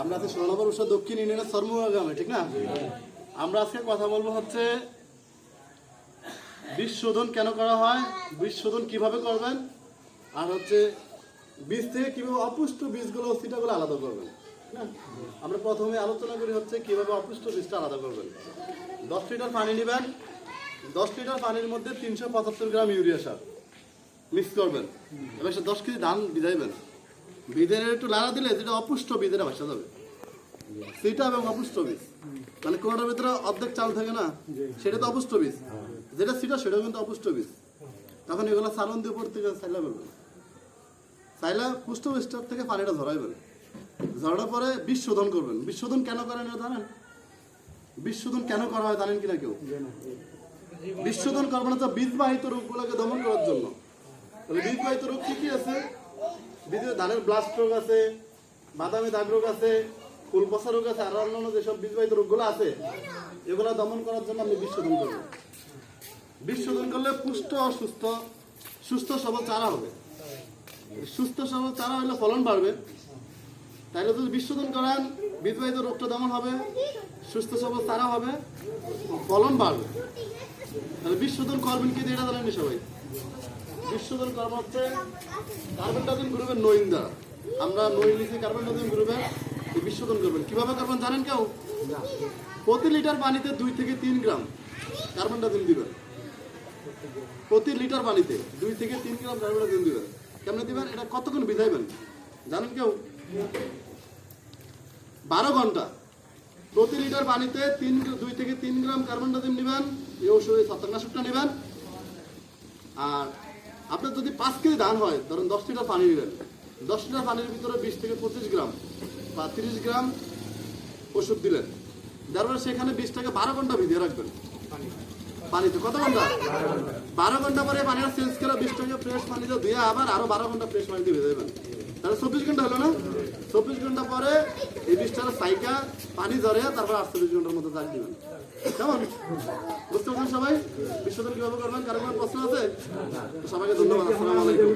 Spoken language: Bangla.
আমরা আছি সোনানগর উৎসব দক্ষিণ ইউনিয়নের সরমুগা গ্রামে, ঠিক না? আমরা আজকে কথা বলব হচ্ছে বীজ শোধন কেন করা হয়, বীজ শোধন কীভাবে করবেন, আর হচ্ছে বীজ থেকে কীভাবে অপুষ্ট বীজগুলো, সিটাগুলো আলাদা করবেন আমরা প্রথমে আলোচনা করি হচ্ছে কীভাবে অপুষ্ট বীজটা আলাদা করবেন। দশ লিটার পানি নেবেন, দশ লিটার পানির মধ্যে তিনশো পঁচাত্তর গ্রাম ইউরিয়া সার মিক্স করবেন। এবার দশ কেজি ধান ভিজাইবেন। বীজের একটু লাড়া দিলে যেটা অপুষ্ট বীজের ভাসা যাবে। সেটা এবং অপুষ্ট বীজ। মানে কোনোটার ভিতরে অর্ধেক চাল থাকে না? সেটা তো অপুষ্ট বীজ। যেটা সেটা, সেটাও কিন্তু অপুষ্ট বীজ। তখন এগুলো সালন দিয়ে উপর থেকে সাইলা করবেন সাইলা পুষ্ট বীজটার থেকে পানিটা ধরাই ঝরাইবেন ঝরানোর পরে বিষ শোধন করবেন। বিষ শোধন কেন করেন জানেন? বিষ শোধন কেন করা হয় জানেন কিনা কেউ? বিষ শোধন করবেন হচ্ছে বীজবাহিত রোগগুলোকে দমন করার জন্য। তাহলে বীজবাহিত রোগ কি কি আছে? বীজে ধানের ব্লাস্ট রোগ আছে, বাদামি দাগ রোগ আছে ফুল পচা রোগ আছে, আর অন্যান্য যেসব বীজবাহিত রোগগুলো আছে, এগুলো দমন করার জন্য আমি বিশ্বদন করব। বিশ্বদন করলে পুষ্ট ও সুস্থ সুস্থ সবল চারা হবে। সুস্থ সবল চারা হলে ফলন বাড়বে। তাইলে যদি বিশ্বদন করেন বীজবাহিত রোগটা দমন হবে, সুস্থ সবল তারা হবে ফলন বাড়বে। তাহলে শোধন করবেন কি এটা জানেন সবাই বিশ্বজন কর্ম হচ্ছে কার্বনডাইজিন গ্রুপের নইন দ্বারা আমরা নই লিখে কার্বনডাইজিন গ্রুপের এই বিশ্বজন করবেন কীভাবে করবেন জানেন কেউ? প্রতি লিটার পানিতে দুই থেকে তিন গ্রাম কার্বনডাইজিন দিবেন। প্রতি লিটার পানিতে দুই থেকে তিন গ্রাম কার্বনডাইজিন দিবেন। কেমনে দিবেন? এটা কতক্ষণ ভিজাইবেন? জানেন কেউ? বারো ঘণ্টা। প্রতি লিটার পানিতে তিন দুই থেকে তিন গ্রাম কার্বনডাইজিন নেবেন, এই ওষুধ ছত্রাকনাশকটা নেবেন। আর আপনার যদি পাঁচ কেজি ধান হয়, ধরুন দশ লিটার পানি নেবেন দশ লিটার পানির ভিতরে বিশ থেকে পঁচিশ গ্রাম বা তিরিশ গ্রাম ওষুধ দিলেন। তারপরে সেখানে বিশ থেকে বারো ঘণ্টা ভিজিয়ে রাখবেন। পানিতে কত ঘণ্টা? বারো ঘণ্টা পরে পানিটা চেঞ্জ করে বিশ টাকা ফ্রেশ পানিতে দিয়ে আবার আরও বারো ঘণ্টা ফ্রেশ পানিতে ভেজে দেবেন। তাহলে চব্বিশ ঘণ্টা হলো না? ঘণ্টা পরে এই সাইকা, পানি ধরে তারপর আটচল্লিশ ঘণ্টার মধ্যে জাগ দিবেন। কেমন? বুঝতে পারছেন সবাই? বিশ্বজন কীভাবে করবেন কারণ প্রশ্ন আছে? সবাইকে ধন্যবাদ, আসসালামু আলাইকুম।